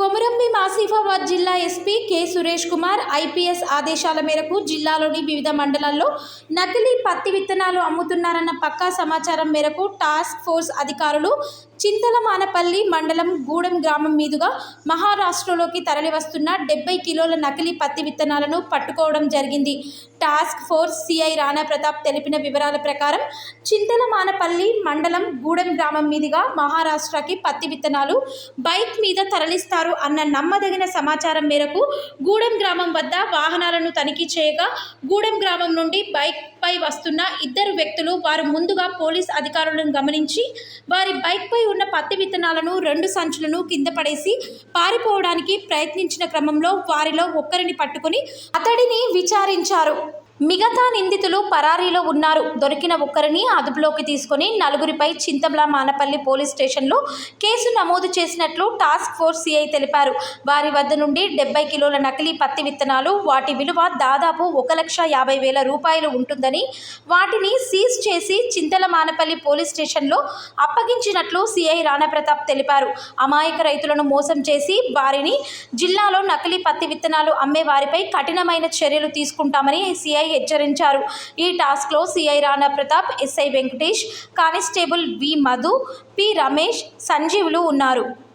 కొమురంభీం ఆసిఫాబాద్ జిల్లా SP K Suresh Kumar IPS ఆదేశాల మేరకు జిల్లాలోని వివిధ మండలాల్లో నకిలీ పత్తి విత్తనాలు అమ్ముతున్నారన్న పక్కా సమాచారం మేరకు టాస్క్ ఫోర్స్ అధికారులు చింతలమానపల్లి మండలం గూడెం గ్రామం మీదుగా మహారాష్ట్రలోకి తరలివస్తున్న డెబ్బై కిలోల నకిలీ పత్తి విత్తనాలను పట్టుకోవడం జరిగింది. Task force CI Rana Pratap తెలిపిన వివరాల ప్రకారం చింతలమానపల్లి మండలం గూడెం గ్రామం మీదుగా మహారాష్ట్రకి పత్తి విత్తనాలు బైక్ మీద తరలిస్తారు అన్న నమ్మదగిన సమాచారం మేరకు గూడెం గ్రామం వద్ద వాహనాలను తనిఖీ చేయగా గూడెం గ్రామం నుండి బైక్పై వస్తున్న ఇద్దరు వ్యక్తులు వారు ముందుగా పోలీస్ అధికారులను గమనించి వారి బైక్పై ఉన్న పత్తి విత్తనాలను రెండు సంచులను కింద పడేసి పారిపోవడానికి ప్రయత్నించిన క్రమంలో వారిలో ఒక్కరిని పట్టుకుని అతడిని విచారించారు. మిగతా నిందితులు పరారీలో ఉన్నారు. దొరికిన ఒక్కరిని అదుపులోకి తీసుకుని నలుగురిపై చింతబ్ల మానపల్లి పోలీస్ స్టేషన్లో కేసు నమోదు చేసినట్లు టాస్క్ ఫోర్స్ సిఐ తెలిపారు. వారి వద్ద నుండి డెబ్బై కిలోల నకిలీ పత్తి విత్తనాలు వాటి విలువ దాదాపు ఒక లక్ష యాభై వేల రూపాయలు ఉంటుందని వాటిని సీజ్ చేసి చింతల మానపల్లి పోలీస్ స్టేషన్లో అప్పగించినట్లు సిఐ రాణాప్రతాప్ తెలిపారు. అమాయక రైతులను మోసం చేసి వారిని జిల్లాలో నకిలీ పత్తి విత్తనాలు అమ్మే వారిపై కఠినమైన చర్యలు తీసుకుంటామని సిఐ హెచ్చరించారు. ఈ టాస్క్లో CI Rana Pratap SI Venkatesh constable V Madhu P Ramesh Sanjeevulu ఉన్నారు.